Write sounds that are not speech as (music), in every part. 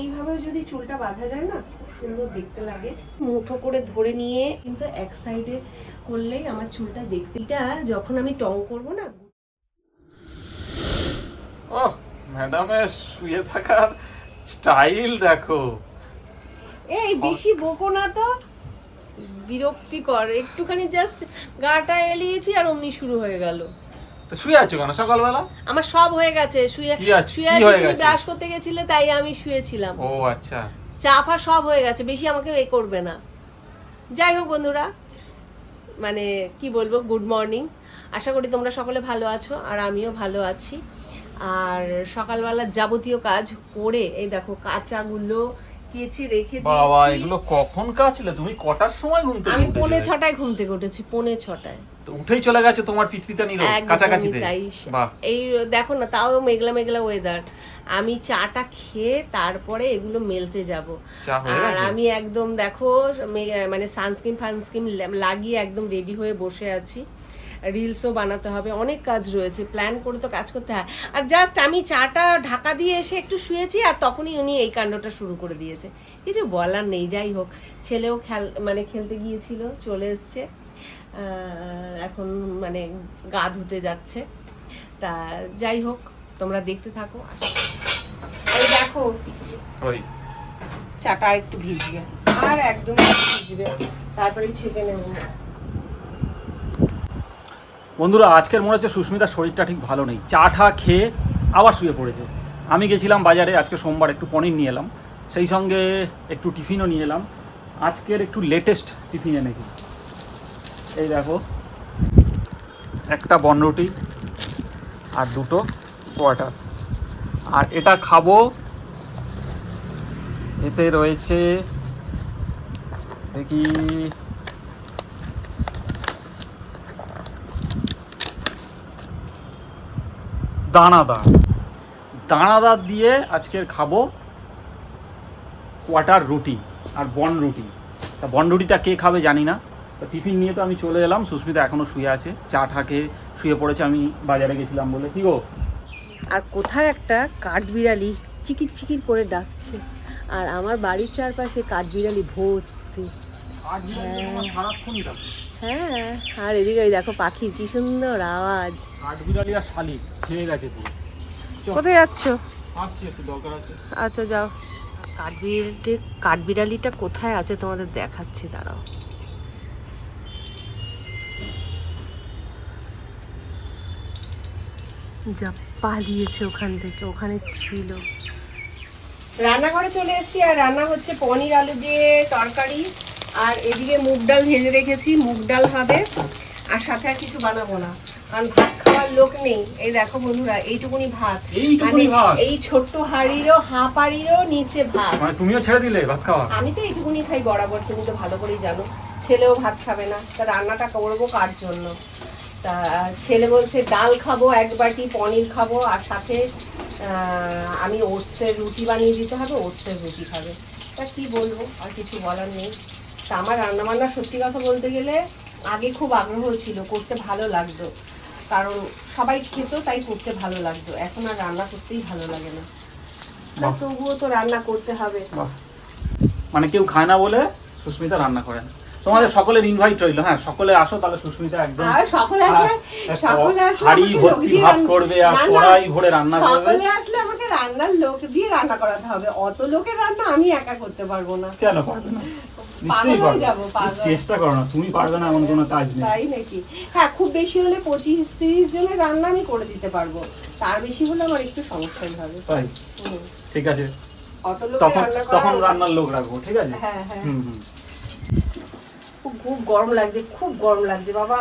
এইভাবে যদি চুলটা বাঁধা যায় না খুব সুন্দর দেখতে লাগে। মুঠো করে ধরে নিয়ে কিন্তু এক সাইডে করলেই আমার চুলটা দেখতে এটা যখন আমি টং করব না ও ম্যাডামের শুয়ে থাকার স্টাইল দেখো। এই বেশি বকো না তো। বিরক্তিকর। একটুখানি জাস্ট গাটা এলিয়েছি আর অমনি শুরু হয়ে গেল। তো শুয়ে আছো কেন সকালবেলা? আমার সব হয়ে গেছে শুয়ে শুয়ে আছি? ব্রাশ করতে গেছিলে তাই আমি শুয়েছিলাম। ও আচ্ছা। চা ফা সব হয়ে গেছে বেশি আমাকে এ করবে না। যাই হোক বন্ধুরা মানে কি বলব গুড মর্নিং আশা করি তোমরা সকলে ভালো আছো আর আমিও ভালো আছি। আর সকালবেলা যাবতীয় কাজ করে এই দেখো কাঁচাগুলো কেচে রেখে বাবা এগুলো কখন কাচলে? তুমি কটার সময় ঘুম থেকে আমি? পৌনে ছটায় ঘুম থেকে উঠেছি পৌনে ছটায়। তো উঠেই চলে গেছে তোমার কাছাকাছিতে। বাহ। এই দেখো না তাও মেঘলা মেঘলা ওয়েদার আমি চাটা খেয়ে তারপরে এগুলো মেলতে যাব। আর আমি একদম দেখো মানে সানস্ক্রিন ফানস্ক্রিন লাগিয়ে একদম রেডি হয়ে বসে আছি। রিলসও বানাতে হবে অনেক কাজ রয়েছে প্ল্যান করে তো কাজ করতে হয়। আর জাস্ট আমি চাটা ঢাকা দিয়ে এসে একটু শুয়েছি আর তখনই উনি এই কাণ্ডটা শুরু করে দিয়েছে। কিছু বলার নেই যাই হোক। ছেলেও খেল মানে খেলতে গিয়েছিল চলে এসছে। এখন মানে গা ধুতে যাচ্ছে। তা যাই হোক তোমরা দেখতে থাকো এই দেখো ওই। চাটা একটু ভিজবে। আর একদম ভিজবে। তারপরে ছেঁকে নেব। বন্ধুরা আজকের মনে হচ্ছে সুস্মিতার শরীরটা ঠিক ভালো নেই। চা ঠা খেয়ে আবার শুয়ে পড়েছে। আমি গেছিলাম বাজারে আজকে সোমবার একটু পনির নিয়ে এলাম। সেই সঙ্গে একটু টিফিনও নিয়ে এলাম। আজকের একটু লেটেস্ট টিফিন এনেছি। এই দেখো। একটা বনরুটি আর দুটো কোয়াটার আর এটা খাব, এতে রয়েছে, দেখি, দানাদার। দানাদার দিয়ে আজকের খাব কোয়াটার রুটি আর বন রুটি। তা বন রুটিটা কে খাবে জানি না। তো টিফিন নিয়ে তো আমি চলে এলাম সুস্মিতা এখনও শুয়ে আছে চা ঠা খেয়ে শুয়ে পড়েছে আমি বাজারে গেছিলাম বলে। কি গো? আর কোথায় একটা কাঠবিড়ালি চিকির চিকির করে ডাকছে আর আমার বাড়ির চারপাশে কাঠবিড়ালি ভর্তি। সারাক্ষণই হ্যাঁ আর এদিকে ওই দেখো পাখির কি সুন্দর আওয়াজ। কাঠবিড়ালি আর শালিক গেছে কোথায় যাচ্ছ? আচ্ছা যাও। কাঠবিড়ালিটি কাঠবিড়ালিটা কোথায় আছে তোমাদের দেখাচ্ছি দাঁড়াও। যা পালিয়েছে ওখান থেকে ওখানে ছিল। রান্নাঘরে চলে এসেছি আর রান্না হচ্ছে পনির আলু দিয়ে তরকারি আর এদিকে মুগ ডাল ভেজে রেখেছি মুগ ডাল হবে আর সাথে আর কিছু বানাবো না কারণ ভাত খাওয়ার লোক নেই। এই দেখো বন্ধুরা এইটুকুনি ভাত। এইটুকুনি মানে এই ছোট্ট হাড়িরও হাঁপ হাড়িরও নিচে ভাত। মানে তুমিও ছেড়ে দিলে ভাত খাওয়া? আমি তো এইটুকুনি খাই বরাবর তুমি তো ভালো করেই জানো। ছেলেও ভাত খাবে না তা রান্নাটা করব কার জন্য? তা ছেলে বলছে ডাল খাব এক বাটি পনির খাব আর সাথে আমি ওটসের রুটি বানিয়ে দিতে হবে ওটসের রুটি খাবে। তা কি বলব আর কিছু বলার নেই। তা আমার রান্নাবান্না সত্যি কথা বলতে গেলে আগে খুব আগ্রহ ছিল করতে ভালো লাগতো। কারণ সবাই খেত তাই করতে ভালো লাগতো। এখন আর রান্না করতেই ভালো লাগে না। তা তবুও তো রান্না করতে হবে। মানে কেউ খায় না বলে সুস্মিতা রান্না করে না। তোমাদের সকলের ইনভাইট রইল হ্যাঁ সকলে আসো তাহলে সুস্মিতা একদম আর সকলে আসলে হ্যাঁ, সকলে আসলে হাঁড়ি ভর্তি ভাত করবে আর কড়াই ভরে রান্না করবে। সকলে আসলে আমাকে রান্নার লোক দিয়ে রান্না করাতে হবে। অত লোকের রান্না আমি একা করতে পারব না। কেন পারবে না। চেষ্টা করো না তুমি পারবে না এমন কোনো কাজ নেই। তাই নাকি? হ্যাঁ খুব বেশি হলে পঁচিশ তিরিশ জনের রান্না আমি করে দিতে পারব। তার বেশি হলে আমার একটু সমস্যাই হবে তাই? ঠিক আছে। তখন তখন রান্নার লোক রাখব ঠিক আছে? হ্যাঁ হ্যাঁ। হুম হুম। খুব খুব গরম লাগছে খুব গরম লাগছে বাবা।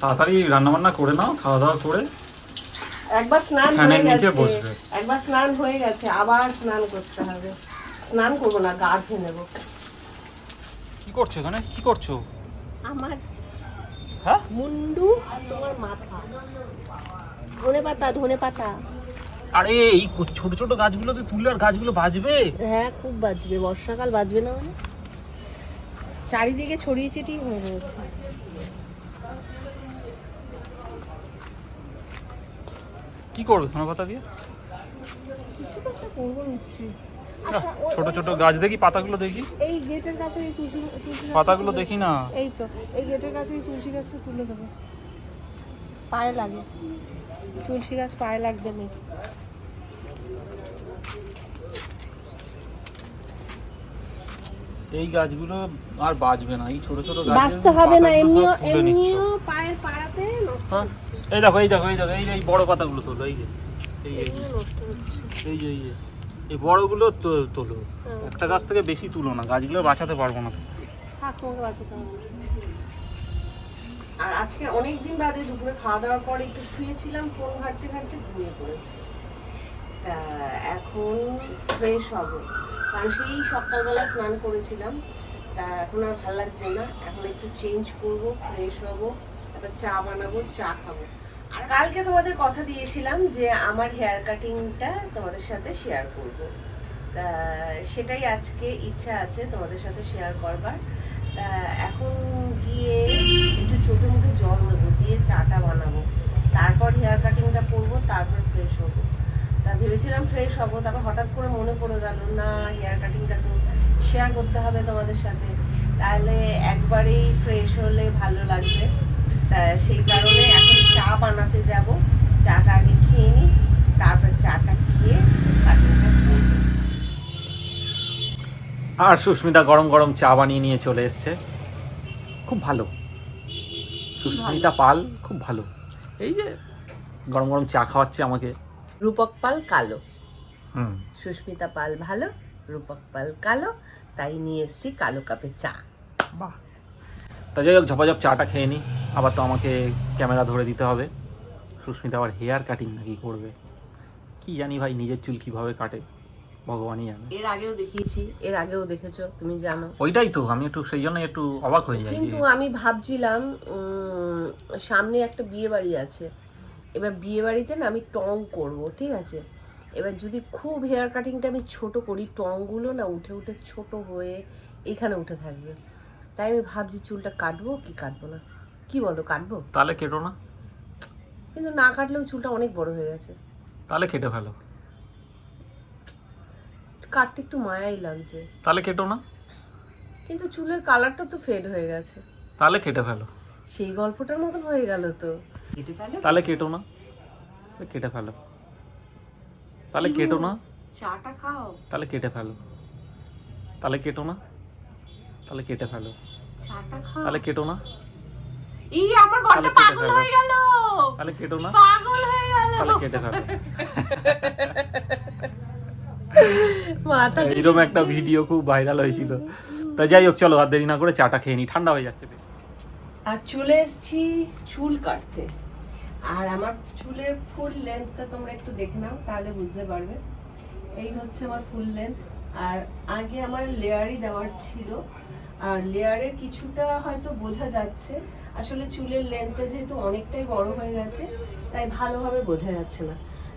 তাড়াতাড়ি রান্না বান্না করে নাও খাওয়া দাওয়া করে। একবার স্নান হয়ে গেছে একবার স্নান হয়ে গেছে আবার স্নান করতে হবে। স্নান করব না গা ধুয়ে নেব। কি করছ এখানে? কি করছ? আমার হ্যাঁ? মুন্ডু তোমার মাথা। ধনে পাতা ধনে পাতা। আরে এই ছোট ছোট গাছগুলোতে তুললে আর গাছগুলো বাজবে? হ্যাঁ খুব বাজবে। বর্ষাকাল বাজবে না মানে? চারিদিকে ছড়িয়ে ছিটিয়ে হয়ে রয়েছে। কি করবে ধনে পাতা দিয়ে? আচ্ছা, ছোট ছোট গাছ দেখি পাতাগুলো দেখি। এই গেটের কাছে এই তুলসী তুলসী পাতাগুলো দেখি না। এই তো এই গেটের কাছে এই তুলসী গাছটা তুলে দেবো। পায়ে লাগে। তুলসী গাছ পায়ে লাগবে না এই গাছগুলো আর বাঁচবে না এই ছোট ছোট গাছ বাঁচতে হবে না এমনিও নিচ্ছ। এমনিও পায়ের পাড়াতে নষ্ট হ্যাঁ এই দেখো এই দেখো এই দেখো এই যে এই বড় পাতাগুলো তোলো এই যে এই এই যে, নষ্ট হচ্ছে। এই যে এই যে এই বড়গুলো তো- তোলো। একটা গাছ থেকে বেশি তুলো না গাছগুলো বাঁচাতে পারব না। আর আজকে অনেক দিন বাদে দুপুরে খাওয়া দাওয়ার পর একটু শুয়েছিলাম ফোন ঘাঁটতে ঘাঁটতে ঘুমিয়ে পড়েছি। তা এখন ফ্রেশ হব। কারণ সেই সকালবেলা স্নান করেছিলাম। তা এখন আর ভালো লাগছে না। এখন একটু চেঞ্জ করব ফ্রেশ হব, তারপর চা বানাবো, চা খাব। আর কালকে তোমাদের কথা দিয়েছিলাম যে আমার হেয়ার কাটিংটা তোমাদের সাথে শেয়ার করব। তা সেটাই আজকে ইচ্ছা আছে তোমাদের সাথে শেয়ার করবার। তা এখন গিয়ে একটু চোখে মুখে জল দেবো, দিয়ে চাটা বানাবো। তারপর হেয়ার কাটিংটা করব, তারপর ফ্রেশ হব। তা ভেবেছিলাম ফ্রেশ হব তারপর হঠাৎ করে মনে পড়ে গেল না হেয়ার কাটিংটা তো শেয়ার করতে হবে তোমাদের সাথে। তাহলে একবারেই ফ্রেশ হলে ভালো লাগবে। তা সেই কারণে এখন চা বানাতে যাব। চাটা আগে খেয়ে নিই তারপর চাটা খেয়ে আর সুস্মিতা গরম গরম চা বানিয়ে নিয়ে চলে এসছে। খুব ভালো। সুস্মিতা পাল খুব ভালো। এই যে গরম গরম চা খাওয়াচ্ছে আমাকে। রূপক পাল কালো। হুম। সুস্মিতা পাল ভালো রূপক পাল কালো তাই নিয়ে এসেছি কালো কাপে চা। বাহ। তা যাই হোক ঝপাঝপ চাটা খেয়ে নিই আবার তো আমাকে ক্যামেরা ধরে দিতে হবে। সুস্মিতা আবার হেয়ার কাটিং নাকি করবে। কি জানি ভাই নিজের চুল কীভাবে কাটে ভগবানই জানে। এর আগেও দেখিয়েছি এর আগেও দেখেছ তুমি জানো। ওইটাই তো আমি একটু সেই জন্য একটু অবাক হয়ে যাই কিন্তু আমি ভাবছিলাম সামনে একটা বিয়ে বাড়ি আছে। এবার বিয়ে বাড়িতে না আমি টং করব ঠিক আছে? এবার যদি খুব হেয়ার কাটিংটা আমি ছোট করি টংগুলো না উঠে উঠে ছোট হয়ে এখানে উঠে থাকবে। তাই আমি ভাবছি চুলটা কাটবো কি কাটবো না? কি বলো কাটবো? তাহলে কেটো না। কিন্তু না কাটলেও চুলটা অনেক বড় হয়ে গেছে। তাহলে কেটে ফেলো। কাটতে একটু মায়াই লাগছে। তাহলে কেটো না। কিন্তু চুলের কালারটা তো ফেড হয়ে গেছে। তাহলে কেটে ফেলো। সেই গল্পটার মতন হয়ে গেল তো। তাহলে কেটো না। কেটে ফেলো। তাহলে কেটো না। চাটা খাও। তাহলে কেটে ফেলো। তাহলে কেটো না। তাহলে কেটে ফেলো। চাটা খাও। তাহলে কেটো না। এই আমার বড়টা পাগল। হয়ে গেল। তাহলে কেটো না। পাগল হয়ে গেল। তাহলে কেটে ফেলো। (laughs) মাথা এইরকম একটা ভিডিও খুব ভাইরাল হয়েছিল। তা যাই হোক চলো আর দেরি না করে চাটা খেয়ে নি। ঠান্ডা হয়ে যাচ্ছে। আর চলে এসেছি চুল কাটতে। আর আমার চুলের ফুল লেন্থটা তোমরা একটু দেখে নাও, তাহলে বুঝতে পারবে। এই হচ্ছে আমার ফুল লেন্থ আর আগে আমার লেয়ারই দেওয়ার ছিল। আর লেয়ারের কিছুটা হয়তো বোঝা যাচ্ছে। আসলে চুলের লেন্থটা যেহেতু অনেকটাই বড় হয়ে গেছে, তাই ভালোভাবে বোঝা যাচ্ছে না।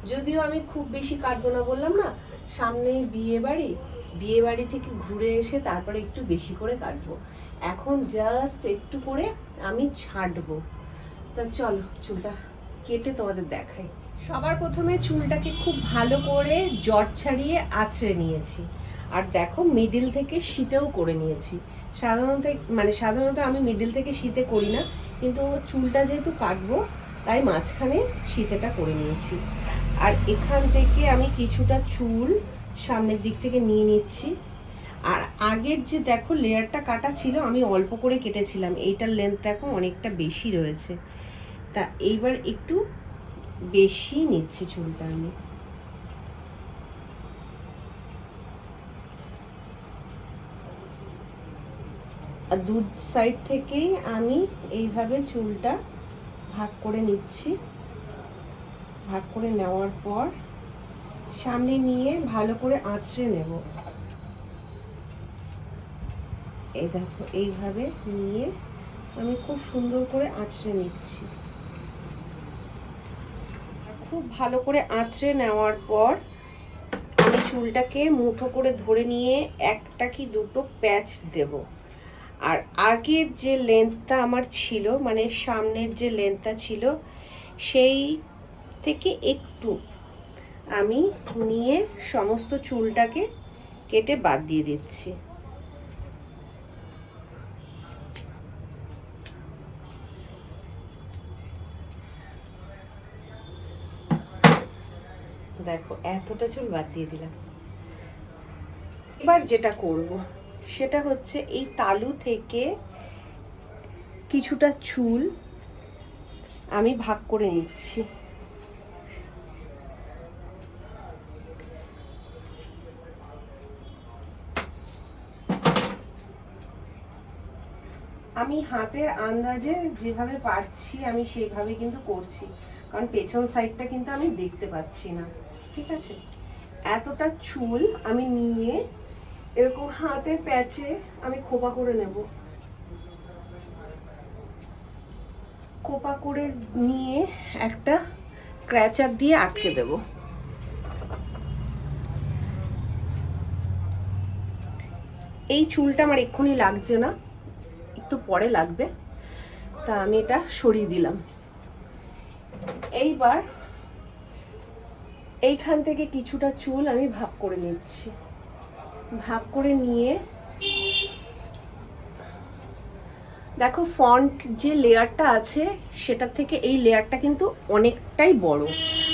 যদিও আমি খুব বেশি কাটবো না বললাম না, সামনেই বিয়ে বাড়ি। বিয়ে বাড়ি থেকে ঘুরে এসে তারপরে একটু বেশি করে কাটবো। এখন জাস্ট একটু করে আমি ছাড়বো। তা চলো, চুলটা কেটে তোমাদের দেখাই। সবার প্রথমে চুলটাকে খুব ভালো করে জট ছাড়িয়ে আছড়ে নিয়েছি। আর দেখো মিডিল থেকে শীতেও করে নিয়েছি। সাধারণত মানে সাধারণত আমি মিডিল থেকে শীতে করি না, কিন্তু চুলটা যেহেতু কাটবো, তাই মাঝখানে শীতেটা করে নিয়েছি। আর এখান থেকে আমি কিছুটা চুল সামনের দিক থেকে নিয়ে নিচ্ছি। আর আগের যে দেখো লেয়ারটা কাটা ছিল, আমি অল্প করে কেটেছিলাম। এইটার লেন্থ দেখো অনেকটা বেশি রয়েছে। তা এইবার একটু বেশি নিচ্ছি চুলটা আমি। আর দু সাইড থেকেই আমি এইভাবে চুলটা ভাগ করে নিচ্ছি। ভাগ করে নেওয়ার পর সামনে নিয়ে ভালো করে আঁচড়ে নেব। এই দেখো, এইভাবে নিয়ে আমি খুব সুন্দর করে আঁচড়ে নিচ্ছি। খুব ভালো করে আঁচড়ে নেওয়ার পর আমি চুলটাকে মুঠো করে ধরে নিয়ে একটা কি দুটো প্যাচ দেব। আর আগের যে লেন্থটা আমার ছিল মানে সামনের যে লেন্থটা ছিল, সেই থেকে একটু আমি নিয়ে সমস্ত চুলটাকে কেটে বাদ দিয়ে দিচ্ছি। দেখো, এতটা চুল বাদ দিয়ে দিলাম। এবার যেটা করব, সেটা হচ্ছে এই তালু থেকে কিছুটা চুল আমি ভাগ করে নিচ্ছি। আমি হাতের আন্দাজে যেভাবে পারছি, আমি সেইভাবে কিন্তু করছি। কারণ পেছন সাইডটা কিন্তু আমি দেখতে পাচ্ছি না। ঠিক আছে? এতটা চুল আমি নিয়ে এরকম হাতের প্যাচে আমি খোপা করে নেব। খোপা করে নিয়ে একটা ক্র্যাচার দিয়ে আটকে দেব। এই চুলটা আমার এক্ষুনি লাগছে না, একটু পরে লাগবে। তা আমি এটা সরিয়ে দিলাম। এইবার এইখান থেকে কিছুটা চুল আমি ভাগ করে নিচ্ছি। ভাগ করে নিয়ে দেখো ফন্ট যে লেয়ারটা আছে, সেটার থেকে এই লেয়ারটা কিন্তু অনেকটাই বড়।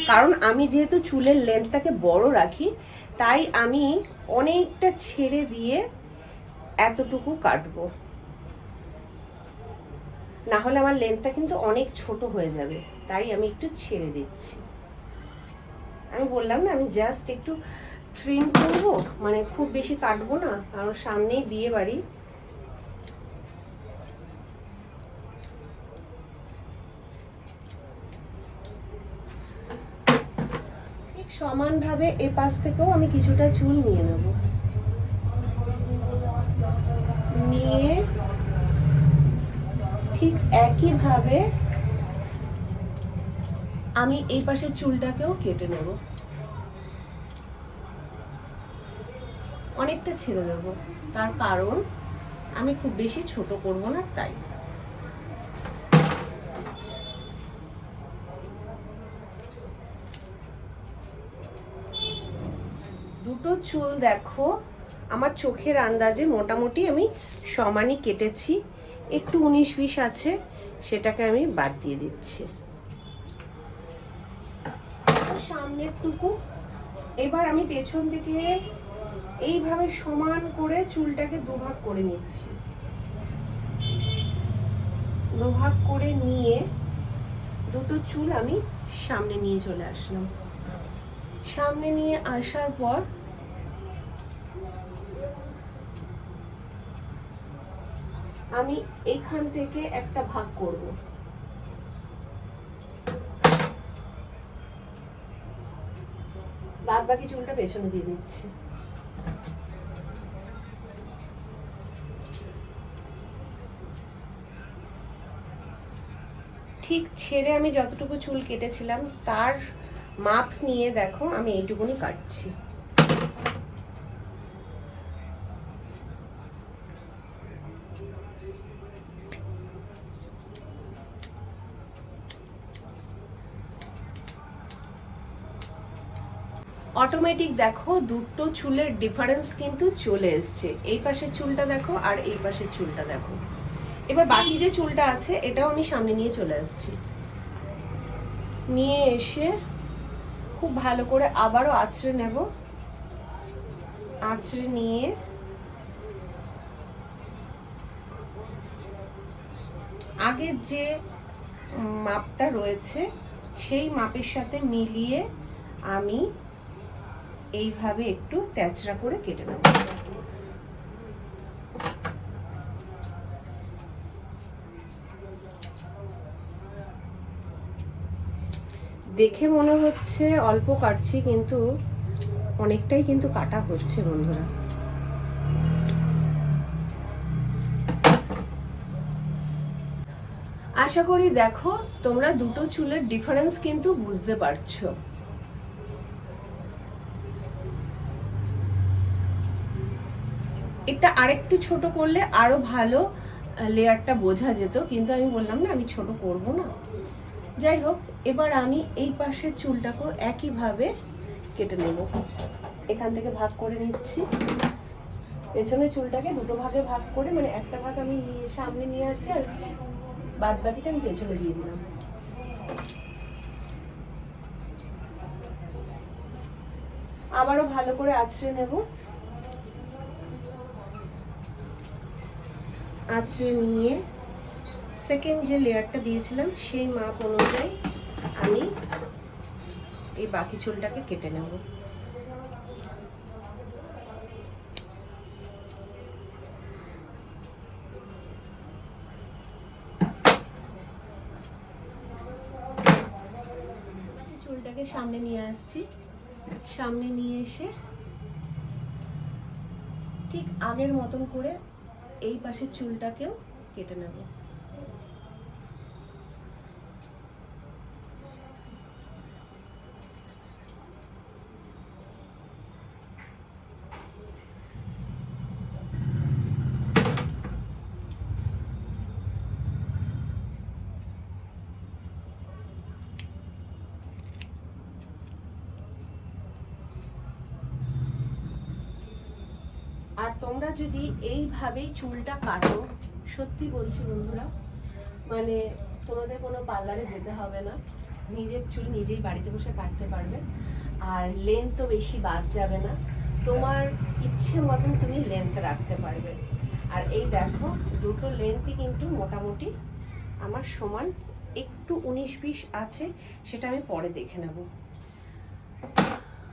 কারণ আমি যেহেতু চুলের লেন্থটাকে বড় রাখি, তাই আমি অনেকটা ছেড়ে দিয়ে এতটুকু কাটবো। না হলে আমার লেন্থটা কিন্তু অনেক ছোট হয়ে যাবে, তাই আমি একটু ছেড়ে দিচ্ছি। আমি বললাম না, আমি জাস্ট একটু ট্রিম করব মানে খুব বেশি কাটবো না, কারণ সামনেই বিয়ে বাড়ি। ঠিক সমানভাবে এ পাশ থেকেও আমি কিছুটা চুল নিয়ে নেব। নিয়ে ঠিক একইভাবে আমি এই পাশের চুলটাকেও কেটে নেব। অনেকটা ছেড়ে দেবো। তার কারণ, আমি খুব বেশি ছোট করব না, তাই। দুটো চুল দেখো, আমার চোখের আন্দাজে মোটামুটি আমি সমানই কেটেছি। একটু উনিশ বিশ আছে, সেটাকে আমি বাদ দিয়ে দিচ্ছি। সামনের টুকু। এবার আমি পেছন দিকে এইভাবে সমান করে চুলটাকে দুভাগ করে নিচ্ছি। দুভাগ করে নিয়ে দুটো চুল আমি সামনে নিয়ে চলে আসলাম। সামনে নিয়ে আসার পর আমি এখান থেকে একটা ভাগ করব বাদ বাকি চুলটা পেছনে দিয়ে দিচ্ছি। ঠিক ছেড়ে আমি যতটুকু চুল কেটেছিলাম, তার মাপ নিয়ে দেখো, আমি এইটুকুনি কাটছি। অটোমেটিক দেখো দুটো চুলের ডিফারেন্স কিন্তু চলে এসছে। এই পাশের চুলটা দেখো আর এই পাশের চুলটা দেখো। এবার বাকি যে চুলটা আছে, এটাও আমি সামনে নিয়ে চলে আসছি। নিয়ে এসে খুব ভালো করে আবারও আঁচড়ে নেব। আঁচড়ে নিয়ে আগের যে মাপটা রয়েছে, সেই মাপের সাথে মিলিয়ে আমি এইভাবে একটু তেচড়া করে কেটে নেব। দেখে মনে হচ্ছে অল্প কাটছি, কিন্তু অনেকটাই কিন্তু কাটা হচ্ছে বন্ধুরা। আশা করি দেখো তোমরা দুটো চুলের ডিফারেন্স কিন্তু বুঝতে পারছ। এটা আরেকটু ছোট করলে আরও ভালো লেয়ারটা বোঝা যেত, কিন্তু আমি বললাম না, আমি ছোট করব না। যাই হোক, এবার আমি এই পাশের চুলটাকেও একইভাবে কেটে নেব। এখান থেকে ভাগ করে নিচ্ছি। পেছনের চুলটাকে দুটো ভাগে ভাগ করে মানে একটা ভাগ আমি নিয়ে, সামনে নিয়ে আসছি, আর বাদ বাকিটা আমি পেছনে দিয়ে দিলাম। আবারও ভালো করে আছড়ে নেব। আছড়ে নিয়ে সেকেন্ড যে লেয়ারটা দিয়েছিলাম, সেই মাপ অনুযায়ী আমি এই বাকি চুলটাকে কেটে নেব। চুলটাকে সামনে নিয়ে আসছি। সামনে নিয়ে এসে ঠিক আগের মতন করে এই পাশের চুলটাকেও কেটে নেব আর তোমরা যদি এইভাবেই চুলটা কাটো, সত্যি বলছি বন্ধুরা মানে তোমাদের কোনো পার্লারে যেতে হবে না। নিজের চুল নিজেই বাড়িতে বসে কাটতে পারবে। আর লেন্থ তো বেশি বাদ যাবে না। তোমার ইচ্ছে মতন তুমি লেন্থ রাখতে পারবে। আর এই দেখো, দুটো লেন্থই কিন্তু মোটামুটি আমার সমান একটু উনিশ বিশ আছে, সেটা আমি পরে দেখে নেব।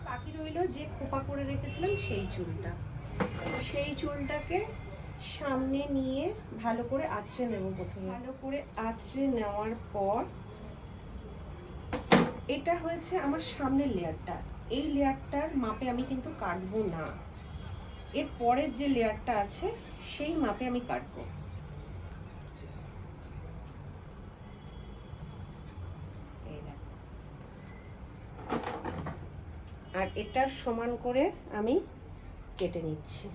বাকি রইল যে খোপা করে রেখেছিলাম সেই চুলটা। সেই চুলটাকে সামনে নিয়ে ভালো করে আছড়ে নেব প্রথমে। ভালো করে আছড়ে নেওয়ার পর এটা হয়েছে আমার সামনের লেয়ারটা। এই লেয়ারটার মাপে আমি কিন্তু কাটবো না। এর পরের যে লেয়ারটা আছে, সেই মাপে আমি কাটবো। আর এটার সমান করে আমি কেটে নিচ্ছি।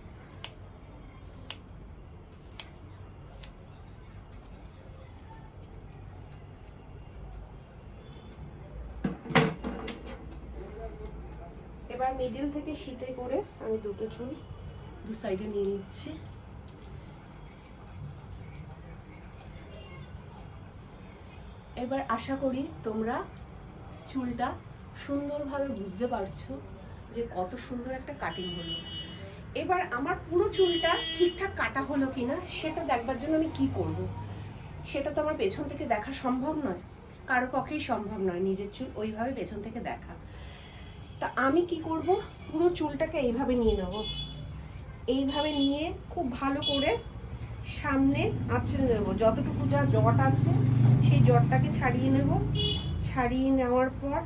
এবার মিডিল থেকে শীতে করে আমি দুটো চুল দু সাইডে নিয়ে নিচ্ছি। এবার আশা করি তোমরা চুলটা সুন্দরভাবে বুঝতে পারছ যে কত সুন্দর একটা কাটিং হলো। এবার আমার পুরো চুলটা ঠিকঠাক কাটা হলো কিনা সেটা দেখবার জন্য আমি কি করব। সেটা তো আমার পেছন থেকে দেখা সম্ভব নয়। কারও পক্ষেই সম্ভব নয় নিজের চুল ওইভাবে পেছন থেকে দেখা। তা আমি কি করব? পুরো চুলটাকে এইভাবে নিয়ে নেব। এইভাবে নিয়ে খুব ভালো করে সামনে আঁচড়ে নেব। যতটুকু যা জট আছে সেই জটটাকে ছাড়িয়ে নেব। ছাড়িয়ে নেওয়ার পর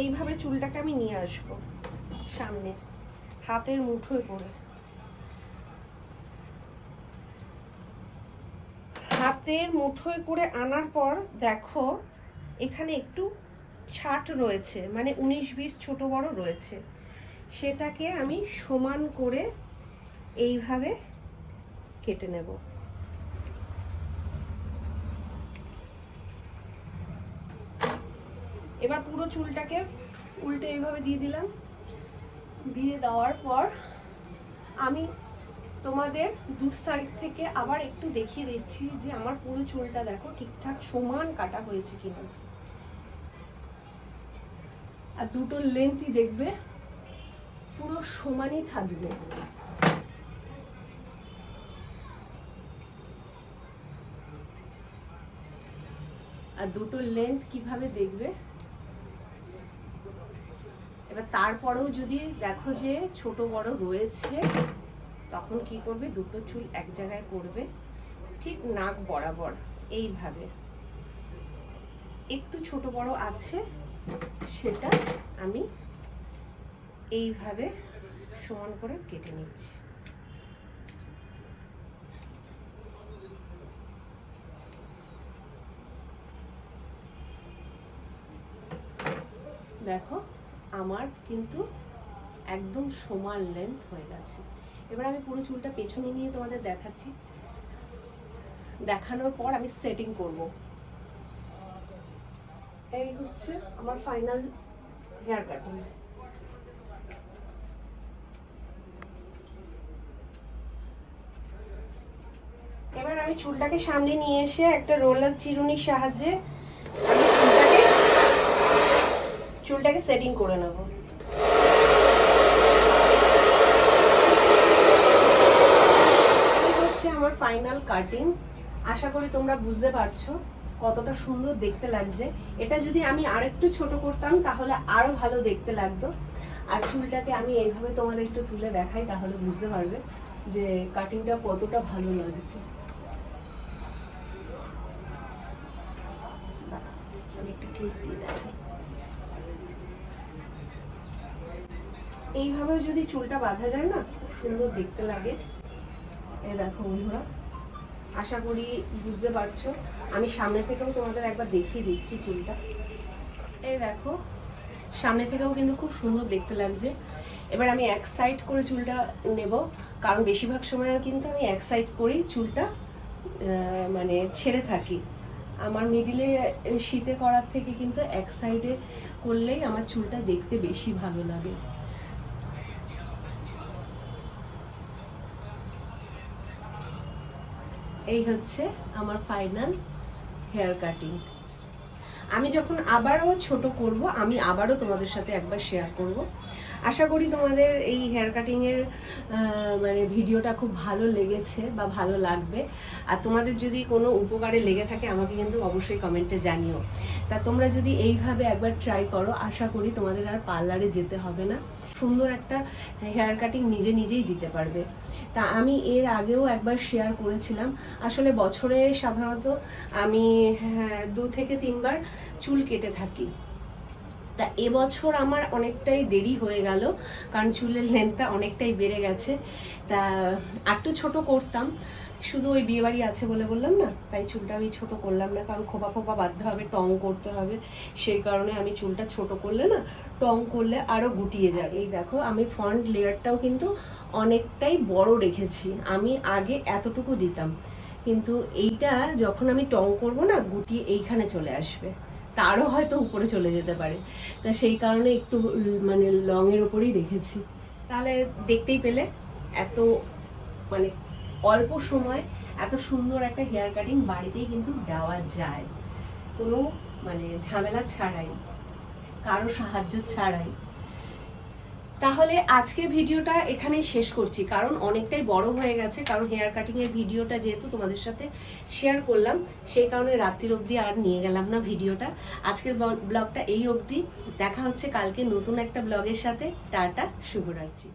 এইভাবে চুলটাকে আমি নিয়ে আসব, সামনে, হাতের মুঠোয় করে। হাতের মুঠোয় করে আনার পর দেখো, এখানে একটু ছাট রয়েছে মানে উনিশ বিশ ছোট বড় রয়েছে। সেটাকে আমি সমান করে এইভাবে কেটে নেব এবার পুরো চুলটাকে উল্টে এইভাবে দিয়ে দিলাম। দিয়ে দেওয়ার পর আমি তোমাদের দু সাইড থেকে আবার একটু দেখিয়ে দিচ্ছি যে আমার পুরো চুলটা দেখো ঠিকঠাক সমান কাটা হয়েছে কিনা। আর দুটো লেন্থই দেখবে, পুরো সমানই থাকবে। আর দুটো লেন্থ কীভাবে দেখবে এবার তারপরেও যদি দেখো যে ছোট বড় রয়েছে, তখন কি করবে? দুটো চুল এক জায়গায় করবে, ঠিক নাক বরাবর, এইভাবে। একটু ছোট বড় আছে, সেটা আমি এইভাবে সমান করে কেটে নিচ্ছি। দেখো আমার কিন্তু একদম সমান লেন্থ হয়ে গেছে। এবার আমি পুরো চুলটা পেছনে নিয়ে তোমাদের দেখাচ্ছি। দেখানোর পর আমি সেটিং করব। এই হচ্ছে আমার ফাইনাল হেয়ার কাটিং এবার আমি চুলটাকে সামনে নিয়ে এসে একটা রোলার চিরুনির সাহায্যে আমি চুলটাকে সেটিং করে নেব। হচ্ছে আমার ফাইনাল কাটিং আশা করি তোমরা বুঝতে পারছ কতটা সুন্দর দেখতে লাগছে। এটা যদি আমি আরেকটু ছোট করতাম, তাহলে আরও ভালো দেখতে লাগতো। আর চুলটাকে আমি এইভাবে তোমাদের একটু তুলে দেখাই, তাহলে বুঝতে পারবে যে কাটিংটা কতটা ভালো লাগছে। আমি একটু ক্লিপ দিয়ে দেখাই। এইভাবেও যদি চুলটা বাঁধা যায় না, খুব সুন্দর দেখতে লাগে। এ দেখো বন্ধুরা, আশা করি বুঝতে পারছ। আমি সামনে থেকেও তোমাদের একবার দেখিয়ে দিচ্ছি চুলটা। এই দেখো, সামনে থেকেও কিন্তু খুব সুন্দর দেখতে লাগছে। এবার আমি এক সাইড করে চুলটা নেব, কারণ বেশিরভাগ সময় কিন্তু আমি এক সাইড করেই চুলটা মানে ছেড়ে থাকি। আমার মিডিলে শীতে করার থেকে কিন্তু এক সাইডে করলেই আমার চুলটা দেখতে বেশি ভালো লাগে। এই হচ্ছে আমার ফাইনাল হেয়ার কাটিং আমি যখন আবারও ছোট করব, আমি আবারও তোমাদের সাথে একবার শেয়ার করব। আশা করি তোমাদের এই হেয়ার কাটিংয়ের মানে ভিডিওটা খুব ভালো লেগেছে বা ভালো লাগবে। আর তোমাদের যদি কোনো উপকারে লেগে থাকে আমাকে কিন্তু অবশ্যই কমেন্টে জানিও। তা তোমরা যদি এইভাবে একবার ট্রাই করো আশা করি তোমাদের আর পার্লারে যেতে হবে না। সুন্দর একটা হেয়ার কাটিং নিজে নিজেই দিতে পারবে। তা আমি এর আগেও একবার শেয়ার করেছিলাম। আসলে বছরে সাধারণত আমি হ্যাঁ, দু থেকে তিনবার চুল কেটে থাকি। তা এবছর আমার অনেকটাই দেরি হয়ে গেল, কারণ চুলের লেন্থটা অনেকটাই বেড়ে গেছে। তা একটু ছোট করতাম, শুধু ওই বিয়েবাড়ি আছে বলে বললাম না? তাই চুলটা আমি ছোট করলাম না, কারণ খোপা খোপা বাঁধতে হবে, টং করতে হবে। সেই কারণে আমি চুলটা ছোট করলে না, টং করলে আরও গুটিয়ে যায়। এই দেখো, আমি ফ্রন্ট লেয়ারটাও কিন্তু অনেকটাই বড় রেখেছি। আমি আগে এতটুকু দিতাম। কিন্তু এইটা যখন আমি টং করব না, গুটিয়ে এইখানে চলে আসবে। তারও হয়তো উপরে চলে যেতে পারে। তা সেই কারণে একটু মানে লংয়ের ওপরেই রেখেছি তাহলে দেখতেই পেলে এত মানে অল্প সময়, এত সুন্দর একটা হেয়ার কাটিং বাড়িতেই কিন্তু দেওয়া যায়। কোনো মানে ঝামেলা ছাড়াই, কারও সাহায্য ছাড়াই। তাহলে আজকের ভিডিওটা এখানেই শেষ করছি। কারণ অনেকটাই বড় হয়ে গেছে, কারণ হেয়ার কাটিংয়ের ভিডিওটা যেহেতু তোমাদের সাথে শেয়ার করলাম, সেই কারণে রাত্রির অবধি আর নিয়ে গেলাম না ভিডিওটা। আজকের ব্লগটা এই অবধি। দেখা হচ্ছে কালকে নতুন একটা ব্লগের সাথে। টাটা, শুভরাত্রি।